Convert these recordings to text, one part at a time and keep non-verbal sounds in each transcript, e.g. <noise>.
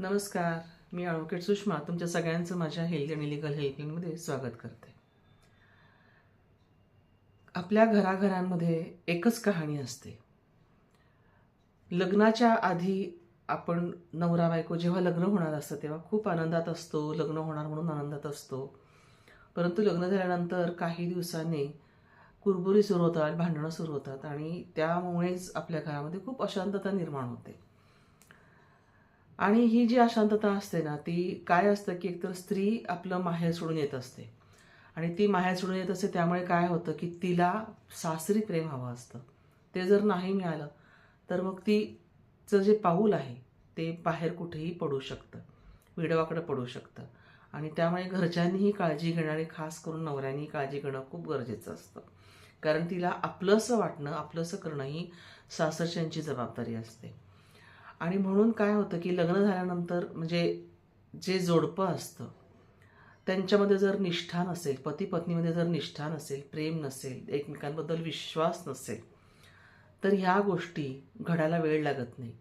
नमस्कार मी ॲडव्होकेट सुषमा तुमच्या सगळ्यांचं माझ्या हेल्थ आणि लिगल हेल्पलाईनमध्ये स्वागत करते. आपल्या घराघरांमध्ये एकच कहाणी असते. लग्नाच्या आधी आपण नवरा बायको जेव्हा लग्न होणार असतं तेव्हा खूप आनंदात असतो लग्न होणार म्हणून आनंदात असतो. परंतु लग्न झाल्यानंतर काही दिवसांनी कुरबुरी सुरू होतात भांडणं सुरू होतात आणि त्यामुळेच आपल्या घरामध्ये खूप अशांतता निर्माण होते. आणि ही जी अशांतता असते ना ती काय असतं की एकतर स्त्री आपलं माहेर सोडून येत असते. आणि ती माहेर सोडून येत असते त्यामुळे काय होतं की तिला सासरी प्रेम हवं असतं. ते जर नाही मिळालं तर मग तिचं जे पाऊल आहे ते बाहेर कुठेही पडू शकतं. विडवाकडं पडू शकतं. आणि त्यामुळे घरच्यांनीही काळजी घेणं आणि खास करून नवऱ्यांनीही काळजी घेणं खूप गरजेचं असतं. कारण तिला आपलंसं वाटणं आपलंसं करणं ही सासरच्यांची जबाबदारी असते. आणि म्हणून काय होतं की लग्न झाल्यानंतर म्हणजे जे जोडपं असतं त्यांच्यामध्ये जर निष्ठा नसेल पती पत्नीमध्ये जर निष्ठा नसेल प्रेम नसेल एकमेकांबद्दल विश्वास नसेल तर ह्या गोष्टी घडायला वेळ लागत नाही.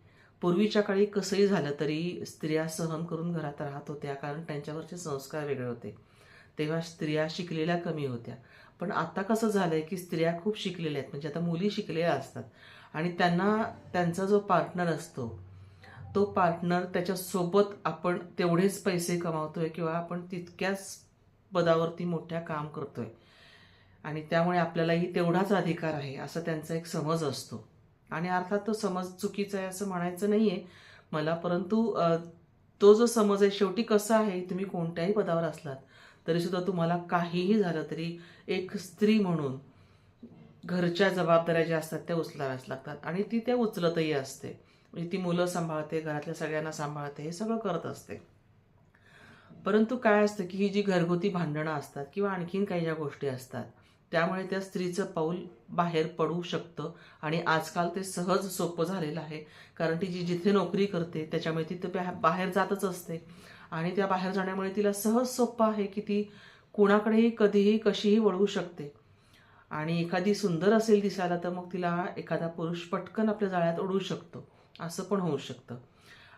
पूर्वीच्या काळी कसंही झालं तरी स्त्रिया सहन करून घरात राहत होत्या कारण त्यांच्यावरचे संस्कार वेगळे होते. तेव्हा स्त्रिया शिकलेल्या कमी होत्या. पण आता कसं झालं आहे की स्त्रिया खूप शिकलेल्या आहेत. म्हणजे आता मुली शिकलेल्या असतात. आणि त्यांना त्यांचा जो पार्टनर असतो तो पार्टनर त्याच्यासोबत आपण तेवढेच पैसे कमावतोय किंवा आपण तितक्याच पदावरती मोठ्या काम करतोय. आणि त्यामुळे आपल्यालाही तेवढाच अधिकार आहे असं त्यांचा एक समज असतो. आणि अर्थात तो समज चुकीचा आहे असं म्हणायचं नाही आहे मला परंतु तो जो समज आहे शेवटी कसा आहे तुम्ही कोणत्याही पदावर असलात तरीसुद्धा तुम्हाला काहीही झालं तरी एक स्त्री म्हणून घरच्या जबाबदाऱ्या ज्या असतात त्या उचलाव्याच लागतात. आणि ती त्या उचलतही असते. म्हणजे ती मुलं सांभाळते घरातल्या सगळ्यांना सांभाळते हे सगळं करत असते. परंतु काय असतं की ही जी घरगुती भांडणं असतात किंवा आणखीन काही ज्या गोष्टी असतात त्यामुळे त्या स्त्रीचं पाऊल बाहेर पडू शकतं आणि आजकाल ते सहज सोपं झालेलं आहे. कारण ती जी जिथे नोकरी करते त्याच्यामुळे ती तर बाहेर जातच असते. आणि त्या बाहेर जाण्यामुळे तिला सहज सोपं आहे की ती कुणाकडेही कधीही कशीही वळवू शकते. आणि एखादी सुंदर असेल दिसायला तर मग तिला एखादा पुरुष पटकन आपल्या जाळ्यात ओढू शकतो. असं पण होऊ शकतं.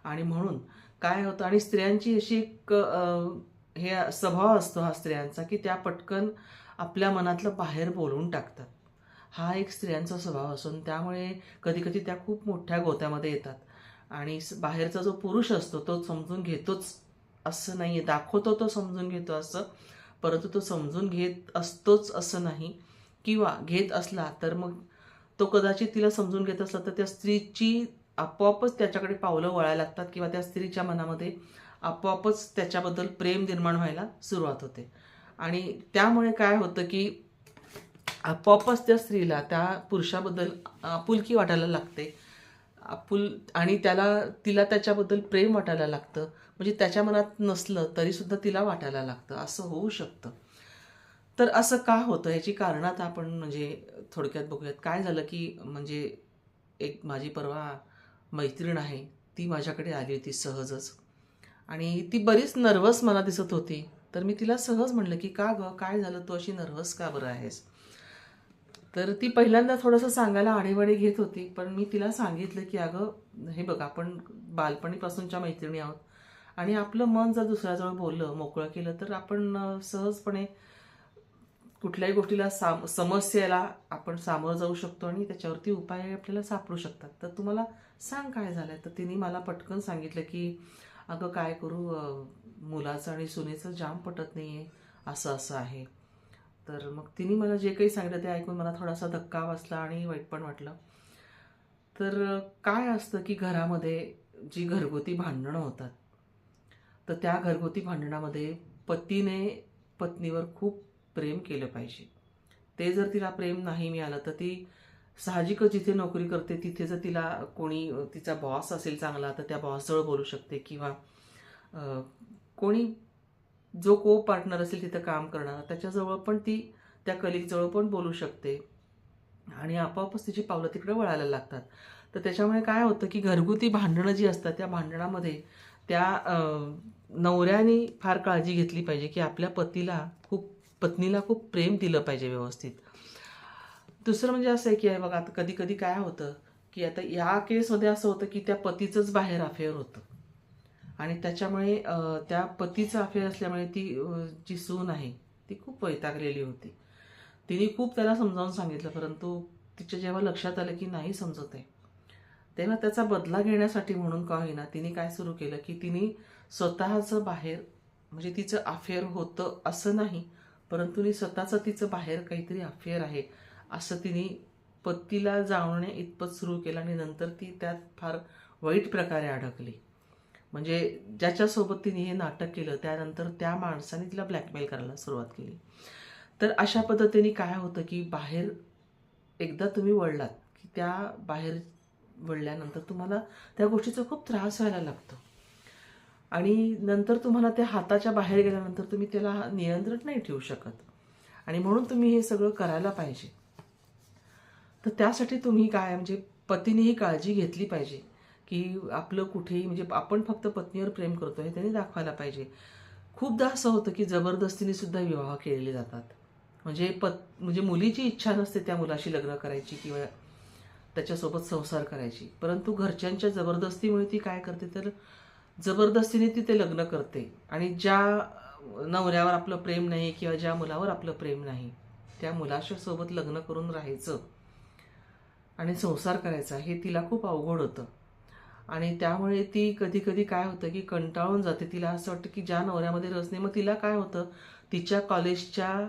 आणि म्हणून काय होतं आणि स्त्रियांची अशी एक हे स्वभाव असतो हा स्त्रियांचा की त्या पटकन आपल्या मनातलं बाहेर बोलून टाकतात. हा एक स्त्रियांचा स्वभाव असून त्यामुळे कधीकधी त्या खूप मोठ्या गोत्यामध्ये येतात. आणि बाहेरचा जो पुरुष असतो तो समजून घेतोच असं नाही आहे दाखवतो तो समजून घेतो असं परंतु तो समजून घेत असतोच असं नाही. किंवा घेत असला तर मग तो कदाचित तिला समजून घेत असला तर त्या स्त्रीची आपोआपच त्याच्याकडे पावलं वळायला लागतात किंवा त्या स्त्रीच्या मनामध्ये आपोआपच त्याच्याबद्दल प्रेम निर्माण व्हायला सुरुवात होते. आणि त्यामुळे काय होतं की आपोआपच त्या स्त्रीला त्या पुरुषाबद्दल आपुलकी वाटायला लागते. आपुल आणि त्याला तिला त्याच्याबद्दल प्रेम वाटायला लागतं. म्हणजे त्याच्या मनात नसलं तरीसुद्धा तिला वाटायला लागतं. असं होऊ शकतं. तर असं का होतं? याची कारणं आता आपण म्हणजे थोडक्यात बघूयात. काय झालं की म्हणजे एक माझी परवा मैत्रीण आहे ती माझ्याकडे आली होती सहजच. आणि ती बरीच नर्वस मला दिसत होती. तर मी तिला सहज म्हणलं की का गं? काय झालं? तू अशी नर्वस का बरं आहेस? तर ती पहिल्यांदा थोडंसं सांगायला आढेवाढे घेत होती. पण मी तिला सांगितलं की अगं हे बघ आपण बालपणीपासूनच्या मैत्रिणी आहोत. आणि आपलं मन जर दुसऱ्याजवळ बोललं मोकळं केलं तर आपण सहजपणे कुठल्याही गोष्टीला साम समस्येला आपण सामोरं जाऊ शकतो आणि त्याच्यावरती उपाय आपल्याला सापडू शकतात. तर तुम्हाला सांग काय झालंय? तर तिने मला पटकन सांगितलं की अगं काय करू? मुलाचं आणि सुनेचं जाम पटत नाही आहे असं असं आहे. तर मग तिने मला जे काही सांगितलं ते ऐकून मला थोडासा धक्का बसला आणि वाईट पण वाटलं. तर काय असतं की घरामध्ये जी घरगुती भांडणं होतात तर त्या घरगुती भांडणामध्ये पतीने पत्नीवर खूप प्रेम केलं पाहिजे. ते जर तिला प्रेम नाही मिळालं तर ती साहजिकच जिथे नोकरी करते तिथे जर तिला कोणी तिचा बॉस असेल चांगला तर त्या बॉसजवळ बोलू शकते किंवा कोणी जो को पार्टनर असेल तिथं काम करणारा त्याच्याजवळ पण ती त्या कलिकजवळ पण बोलू शकते. आणि आपोआपच तिची पावलं तिकडे वळायला लागतात. तर त्याच्यामुळे काय होतं की घरगुती भांडणं जी असतात त्या भांडणामध्ये त्या नवऱ्याने फार काळजी घेतली पाहिजे की आपल्या पतीला खूप पत्नीला खूप प्रेम दिलं पाहिजे व्यवस्थित. दुसरं म्हणजे असं आहे की आहे बघा आता कधी कधी काय होतं की आता या केसमध्ये असं होतं की त्या पतीचंच बाहेर अफेअर होतं. आणि त्याच्यामुळे त्या पतीचं अफेअर असल्यामुळे ती जी सून आहे ती खूप वैतागलेली होती. तिने खूप त्याला समजावून सांगितलं परंतु तिच्या जेव्हा लक्षात आलं की नाही समजत आहे तेव्हा त्याचा बदला घेण्यासाठी म्हणून का होईना तिने काय सुरू केलं की तिने स्वतःचं बाहेर म्हणजे तिचं अफेअर होतं असं नाही परंतु तिने स्वतःचं तिचं बाहेर काहीतरी अफेअर आहे असं तिने पत्तीला जाणवण्या इतपत सुरू केलं आणि नंतर ती त्यात फार वाईट प्रकारे अडकली. म्हणजे ज्याच्यासोबत तिने हे नाटक केलं त्यानंतर त्या माणसाने तिला ब्लॅकमेल करायला सुरुवात केली. तर अशा पद्धतीने काय होतं की बाहेर एकदा तुम्ही वळलात की त्या बाहेर वळल्यानंतर तुम्हाला त्या गोष्टीचा खूप त्रास व्हायला लागतो. आणि नंतर तुम्हाला त्या हाताच्या बाहेर गेल्यानंतर तुम्ही त्याला नियंत्रण नाही ठेवू शकत. आणि म्हणून तुम्ही हे सगळं करायला पाहिजे. तर त्यासाठी तुम्ही काय म्हणजे पतीने ही काळजी घेतली पाहिजे की आपलं कुठेही म्हणजे आपण फक्त पत्नीवर प्रेम करतो हे त्यांनी दाखवायला पाहिजे. खूपदा असं होतं की जबरदस्तीने सुद्धा विवाह केलेले जातात. म्हणजे पत म्हणजे मुलीची इच्छा नसते त्या मुलाशी लग्न करायची किंवा त्याच्यासोबत संसार करायची. परंतु घरच्यांच्या जबरदस्तीमुळे ती काय करते तर जबरदस्तीने ती ते लग्न करते. आणि ज्या नवऱ्यावर आपलं प्रेम नाही किंवा ज्या मुलावर आपलं प्रेम नाही त्या मुलाच्या सोबत लग्न करून राहायचं आणि संसार करायचा हे तिला खूप अवघड होतं. आणि त्यामुळे ती कधी कधी काय होतं की कंटाळून जाते. तिला असं वाटतं की ज्या नवऱ्यामध्ये रस नाही मग तिला काय होतं? तिच्या कॉलेजच्या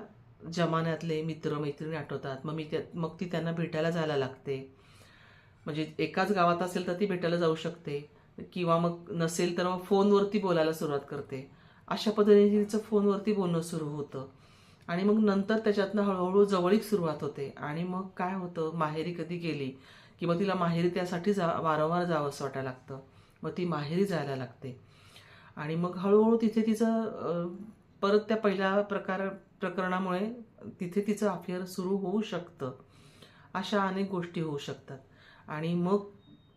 जमान्यातले मित्र मैत्रिणी आठवतात. मग मी त्या मग ती त्यांना भेटायला जायला लागते. म्हणजे एकाच गावात असेल तर ती भेटायला जाऊ शकते. किंवा मग नसेल तर मग फोनवरती बोलायला सुरुवात करते. अशा पद्धतीने तिचं फोनवरती बोलणं सुरू होतं. आणि मग नंतर त्याच्यातनं हळूहळू जवळीक सुरुवात होते. आणि मग काय होतं माहेरी कधी गेली की मग तिला माहेरी त्यासाठी जा वारंवार जावंसं वाटायला लागतं. मग ती माहेरी जायला लागते. आणि मग हळूहळू तिथे तिचं परत त्या पहिल्या प्रकार प्रकरणामुळे तिथे तिचं अफेअर सुरू होऊ शकतं. अशा अनेक गोष्टी होऊ शकतात. आणि मग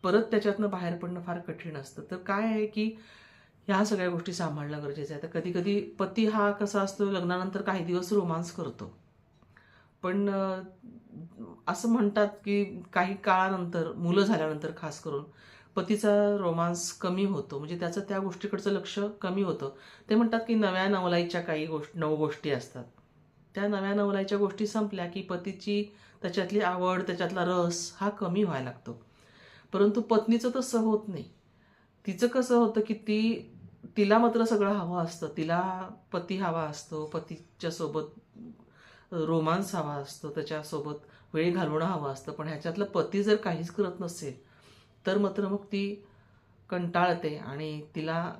परत त्याच्यातनं बाहेर पडणं फार कठीण असतं. तर काय आहे की ह्या सगळ्या गोष्टी सांभाळणं गरजेचं आहे. तर कधी कधी पती हा कसा असतो लग्नानंतर काही दिवस रोमांस करतो. पण असं म्हणतात की काही काळानंतर मुलं झाल्यानंतर खास करून पतीचा रोमांस कमी होतो. म्हणजे त्याचं त्या गोष्टीकडचं लक्ष कमी होतं. ते म्हणतात की नव्या नवलाईच्या काही गोष्ट नऊ गोष्टी असतात. त्या नव्या नवलाईच्या गोष्टी संपल्या की पतीची त्याच्यातली आवड त्याच्यातला रस हा कमी व्हायला लागतो. परंतु पत्नीचं तसं होत नाही. तिचं कसं होतं की ती तिला मात्र सगळं हवं असतं. तिला पती हवा असतो. पतीच्या सोबत रोमांस हवा असतो. त्याच्यासोबत वेळ घालवणं हवं असतं. पण ह्याच्यातलं पती जर काहीच करत नसेल तर मात्र मग ती कंटाळते आणि तिला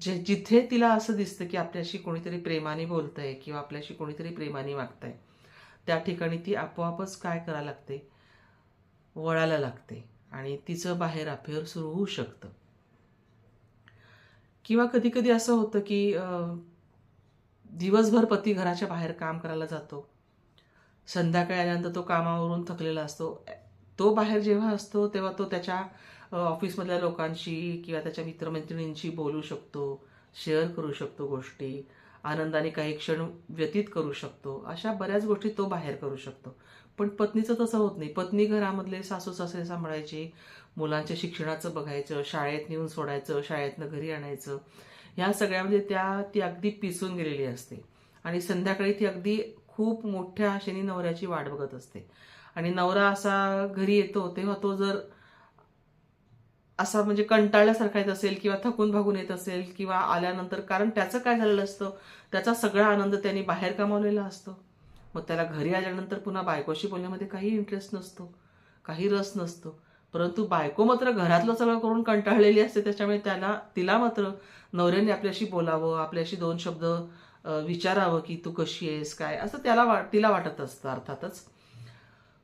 जे जिथे तिला असं दिसतं की आपल्याशी कोणीतरी प्रेमाने बोलतंय किंवा आपल्याशी कोणीतरी प्रेमाने वागतंय त्या ठिकाणी ती आपोआपच काय करायला लागते? वळायला लागते आणि तिचं बाहेर अफेअर सुरू होऊ शकतं. किंवा कधी कधी असं होतं की दिवसभर पती घराच्या बाहेर काम करायला जातो. संध्याकाळी आल्यानंतर तो कामावरून थकलेला असतो. तो बाहेर जेव्हा असतो तेव्हा तो त्याच्या ऑफिसमधल्या लोकांशी किंवा त्याच्या मित्रमैत्रिणींशी बोलू शकतो शेअर करू शकतो गोष्टी. आनंदाने काही क्षण व्यतीत करू शकतो. अशा बऱ्याच गोष्टी तो बाहेर करू शकतो. पण पत्नीचं तसं होत नाही. पत्नी घरामधले सासू सासरे सांभाळायची मुलांच्या शिक्षणाचं बघायचं शाळेत नेऊन सोडायचं शाळेतनं घरी आणायचं ह्या सगळ्यामध्ये म्हणजे त्या ती अगदी पिसून गेलेली असते. आणि संध्याकाळी ती अगदी खूप मोठ्या आशेने नवऱ्याची वाट बघत असते. आणि नवरा असा घरी येतो तेव्हा तो जर असा म्हणजे कंटाळल्यासारखा येत असेल किंवा थकून भागून येत असेल किंवा आल्यानंतर कारण त्याचं काय झालेलं असतं? त्याचा सगळा आनंद त्यांनी बाहेर कमावलेला असतो. मग त्याला घरी आल्यानंतर पुन्हा बायकोशी बोलण्यामध्ये काही इंटरेस्ट नसतो काही रस नसतो. परंतु बायको मात्र घरातलं सगळं करून कंटाळलेली असते त्याच्यामुळे त्याला तिला मात्र नवऱ्याने आपल्याशी बोलावं आपल्याशी दोन शब्द विचारावं की तू कशी आहेस काय? असं त्याला वाट तिला वाटत असतं अर्थातच.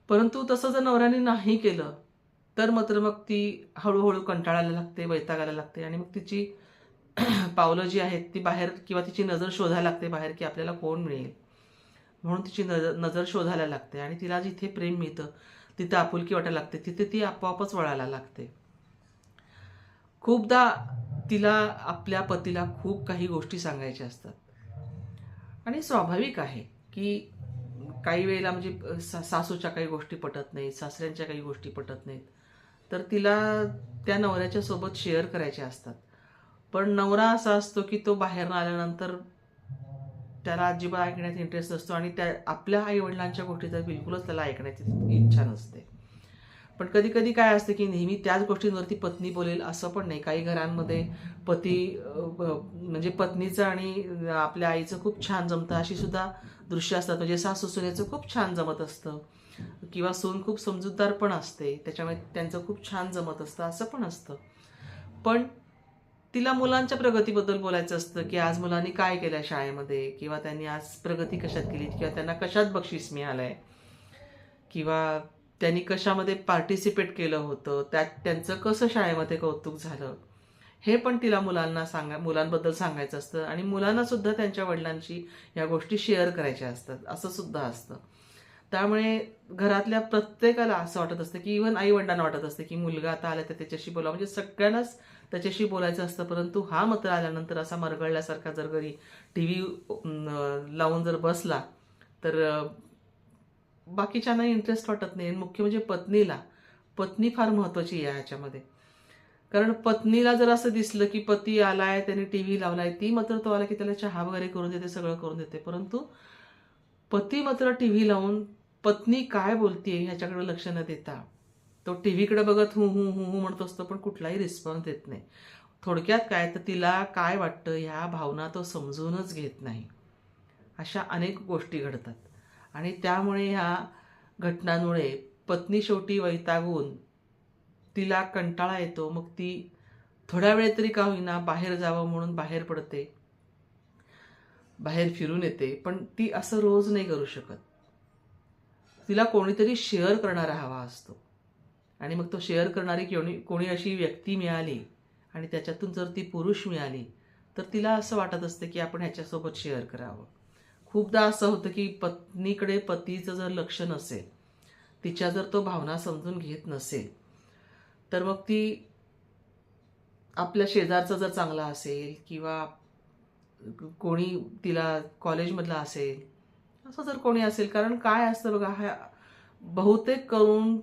परंतु तसं जर नवऱ्याने नाही केलं तर मात्र मग ती हळूहळू कंटाळायला लागते वैतागायला लागते आणि मग तिची <clears throat> पावलं जी आहेत ती बाहेर किंवा तिची नजर शोधायला लागते बाहेर की आपल्याला कोण मिळेल. म्हणून तिची नजर नजर शोधायला लागते आणि तिला जिथे प्रेम मिळतं तिथं आपुलकी वाटायला लागते तिथे ती आपोआपच वळायला लागते. खूपदा तिला आपल्या पतीला खूप काही गोष्टी सांगायच्या असतात. आणि स्वाभाविक आहे की काही वेळेला म्हणजे सा सासूच्या काही गोष्टी पटत नाहीत सासऱ्यांच्या काही गोष्टी पटत नाहीत. तर तिला त्या नवऱ्याच्या सोबत शेअर करायच्या असतात. पण नवरा असा असतो की तो बाहेर आल्यानंतर त्याला अजिबात ऐकण्यात इंटरेस्ट असतो आणि त्या आपल्या आईवडिलांच्या गोष्टी तर बिलकुलच त्याला ऐकण्याची इच्छा नसते. पण कधी कधी काय असतं की नेहमी त्याच गोष्टींवरती पत्नी बोलेल असं पण नाही. काही घरांमध्ये पती म्हणजे पत्नीचं आणि आपल्या आईचं खूप छान जमतं अशी सुद्धा दृश्य असतात. म्हणजे सासू सुनेचं खूप छान जमत असतं. किंवा सून खूप समजूतदार पण असते त्याच्यामुळे त्यांचं खूप छान जमत असतं असं पण असतं. पण तिला मुलांच्या प्रगतीबद्दल बोलायचं असतं की आज मुलांनी काय केलं शाळेमध्ये किंवा त्यांनी आज प्रगती कशात केली किंवा त्यांना कशात बक्षीस मिळालंय किंवा त्यांनी कशामध्ये पार्टिसिपेट केलं होतं त्यात त्यांचं कसं शाळेमध्ये कौतुक झालं हे पण तिला मुलांना सांगा मुलांबद्दल सांगायचं असतं आणि मुलांना सुद्धा त्यांच्या वडिलांशी या गोष्टी शेअर करायच्या असतात असं सुद्धा असतं. त्यामुळे घरातल्या प्रत्येकाला असं वाटत असतं की इव्हन आई वडिलांना वाटत असतं की मुलगा आता आला तर त्याच्याशी बोला म्हणजे सगळ्यांनाच त्याच्याशी बोलायचं असतं परंतु हा मात्र आल्यानंतर असा मरगळल्यासारखा जर घरी टी व्ही लावून जर बसला तर बाकीच्यांना इंटरेस्ट वाटत नाही. मुख्य म्हणजे पत्नीला. पत्नी फार महत्वाची आहे ह्याच्यामध्ये. कारण पत्नीला जर असं दिसलं की पती आलाय त्याने टी व्ही लावलाय ती मात्र तो आला की त्याला चहा वगैरे करून देते सगळं करून देते. परंतु पती मात्र टी व्ही लावून पत्नी काय बोलतीये ह्याच्याकडे लक्ष न देता? तो टी व्हीकडे बघत हू हू हू हू म्हणत असतो पण कुठलाही रिस्पॉन्स देत नाही. थोडक्यात काय? तर तिला काय वाटतं ह्या भावना तो समजूनच घेत नाही. अशा अनेक गोष्टी घडतात. आणि त्यामुळे ह्या घटनांमुळे पत्नी शेवटी वैतागून तिला कंटाळा येतो. मग ती थोड्या वेळ तरी का होईना बाहेर जावं म्हणून बाहेर पडते. बाहेर फिरून येते. पण ती असं रोज नाही करू शकत. तिला कोणीतरी शेअर करणारा हवा असतो. आणि मग तो शेअर करणारी कोणी कोणी अशी व्यक्ती मिळाली आणि त्याच्यातून जर ती पुरुष मिळाली तर तिला असं वाटत असतं की आपण ह्याच्यासोबत शेअर करावं. खूपदा असं होतं की पत्नीकडे पतीचं जर लक्ष नसेल तिच्या जर तो भावना समजून घेत नसेल तर मग ती आपल्या शेजारचा जर चांगला असेल किंवा कोणी तिला कॉलेजमधला असेल असं जर कोणी असेल कारण काय असतं बघा हा बहुतेक करून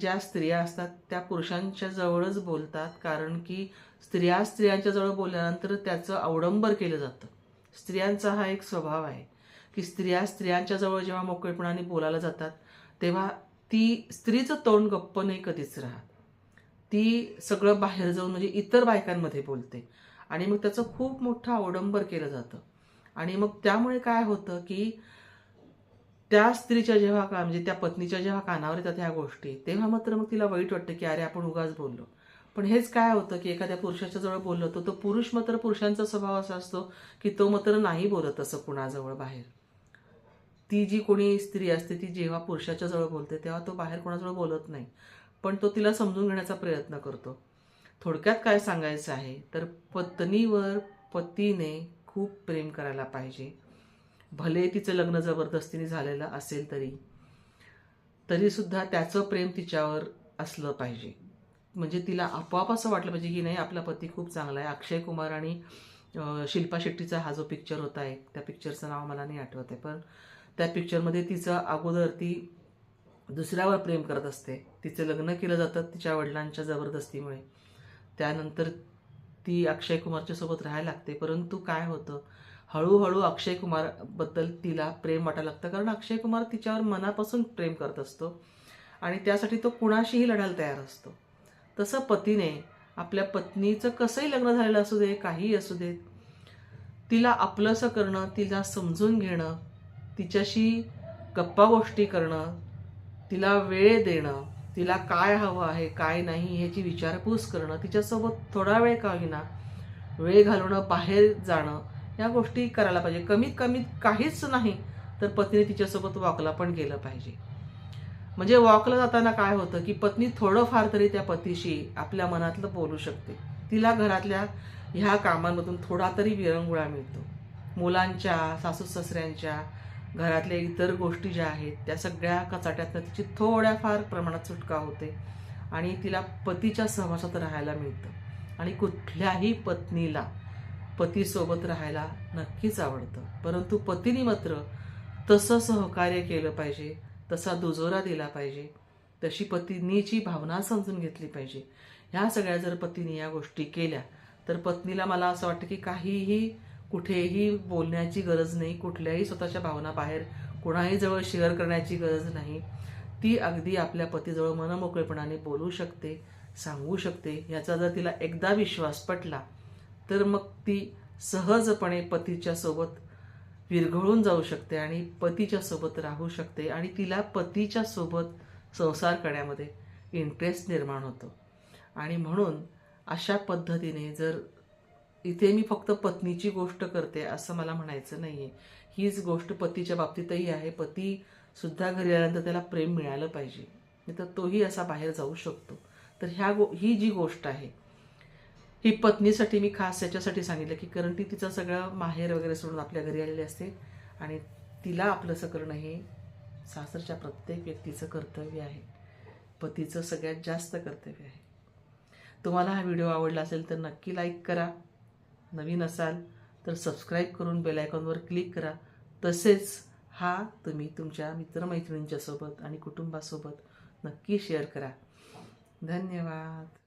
ज्या स्त्रिया असतात त्या पुरुषांच्या जवळच बोलतात कारण की स्त्रिया स्त्रियांच्या जवळ बोलल्यानंतर त्याचं अवडंबर केलं जातं. स्त्रियांचा हा एक स्वभाव आहे की स्त्रिया स्त्रियांच्या जवळ जेव्हा मोकळेपणाने बोलायला जातात तेव्हा ती स्त्रीचं तोंड गप्प नाही कधीच राहत. ती सगळं बाहेर जाऊन म्हणजे इतर बायकांमध्ये बोलते. आणि मग त्याचं खूप मोठं अवडंबर केलं जातं. आणि मग त्यामुळे काय होतं की त्या स्त्रीच्या जेव्हा का म्हणजे त्या पत्नीच्या जेव्हा कानावर येतात ह्या गोष्टी तेव्हा मात्र मग तिला वाईट वाटतं की अरे आपण उगाच बोललो. पण हेच काय होतं की एखाद्या पुरुषाच्या जवळ बोललो तर तो पुरुष मात्र पुरुषांचा स्वभाव असा असतो की तो मात्र नाही बोलत असं कुणाजवळ बाहेर. ती जी कोणी स्त्री असते ती जेव्हा पुरुषाच्या जवळ बोलते तेव्हा तो बाहेर कोणाजवळ बोलत नाही. पण तो तिला समजून घेण्याचा प्रयत्न करतो. थोडक्यात काय सांगायचं आहे? तर पत्नीवर पतीने खूप प्रेम करायला पाहिजे. भले तिचं लग्न जबरदस्तीने झालेलं असेल तरी तरीसुद्धा त्याचं प्रेम तिच्यावर असलं पाहिजे. म्हणजे तिला आपोआप असं वाटलं पाहिजे की नाही आपला पती खूप चांगला आहे. अक्षय कुमार आणि शिल्पा शेट्टीचा हा जो पिक्चर होता आहे त्या पिक्चरचं नाव मला नाही आठवत आहे पण त्या पिक्चरमध्ये तिचं अगोदर ती दुसऱ्यावर प्रेम करत असते. तिचं लग्न केलं जातं तिच्या वडिलांच्या जबरदस्तीमुळे. त्यानंतर ती अक्षय कुमारच्या सोबत राहायला लागते. परंतु काय होतं हळूहळू अक्षय कुमारबद्दल तिला प्रेम वाटायला लागतं. कारण अक्षय कुमार तिच्यावर मनापासून प्रेम करत असतो. आणि त्यासाठी तो कुणाशीही लढायला तयार असतो. तसं पतीने आपल्या पत्नीचं कसंही लग्न झालेलं असू दे काहीही असू दे तिला आपलंसं करणं तिला समजून घेणं तिच्याशी गप्पा गोष्टी करणं तिला वेळ देणं तिला काय हवं आहे काय नाही ह्याची विचारपूस करणं तिच्यासोबत थोडा वेळ का होईना वेळ घालवणं बाहेर जाणं या गोष्टी करायला पाहिजे. कमीत कमीत काहीच नाही तर पत्नी तिच्यासोबत वॉकला पण गेलं पाहिजे. म्हणजे वॉकला जाताना काय होतं की पत्नी थोडंफार तरी त्या पतीशी आपल्या मनातलं बोलू शकते. तिला घरातल्या ह्या कामांमधून थोडा तरी विरंगुळा मिळतो. मुलांच्या सासू सासऱ्यांच्या घरातल्या इतर गोष्टी ज्या आहेत त्या सगळ्या कचाट्यातनं तिची थोड्याफार प्रमाणात सुटका होते आणि तिला पतीच्या सहवासात राहायला मिळतं. आणि कुठल्याही पत्नीला पतीसोबत राहायला नक्कीच आवडतं. परंतु पतीने मात्र तसं सहकार्य केलं पाहिजे तसा दुजोरा दिला पाहिजे तशी पत्नीची भावना समजून घेतली पाहिजे. ह्या सगळ्या जर पतीने या गोष्टी केल्या तर पत्नीला मला असं वाटतं की काहीही कुठेही बोलण्याची गरज नाही कुठल्याही स्वतःच्या भावना बाहेर कुणाही जवळ शेअर करण्याची गरज नाही. ती अगदी आपल्या पतीजवळ मनमोकळेपणाने बोलू शकते सांगू शकते याचा जर तिला एकदा विश्वास पटला तर मग ती सहजपणे पतीच्या सोबत विरघळून जाऊ शकते आणि पतीच्या सोबत राहू शकते आणि तिला पतीच्या सोबत संसार करण्यामध्ये इंटरेस्ट निर्माण होतो. आणि म्हणून अशा पद्धतीने जर इथे मी फक्त पत्नीची गोष्ट करते असं मला म्हणायचं नाही आहे हीच गोष्ट पतीच्या बाबतीतही आहे. पती सुद्धा घरी आल्यानंतर त्याला प्रेम मिळालं पाहिजे. नाही तर तोही असा बाहेर जाऊ शकतो. तर ह्या गो ही जी गोष्ट आहे ही पत्नीसाठी मी खास याच्यासाठी सांगितलं की कारण ती तिचं सगळं माहेर वगैरे सोडून आपल्या घरी आलेली असते आणि तिला आपलंसं करणं हे सासरच्या प्रत्येक व्यक्तीचं कर्तव्य आहे. पतीचं सगळ्यात जास्त कर्तव्य आहे. तुम्हाला हा व्हिडिओ आवडला असेल तर नक्की लाईक करा. नवीन असाल तर सबस्क्राईब करून बेल आयकॉनवर क्लिक करा. तसेच हा तुम्ही तुमच्या मित्रमैत्रिणींच्यासोबत आणि कुटुंबासोबत नक्की शेअर करा. धन्यवाद.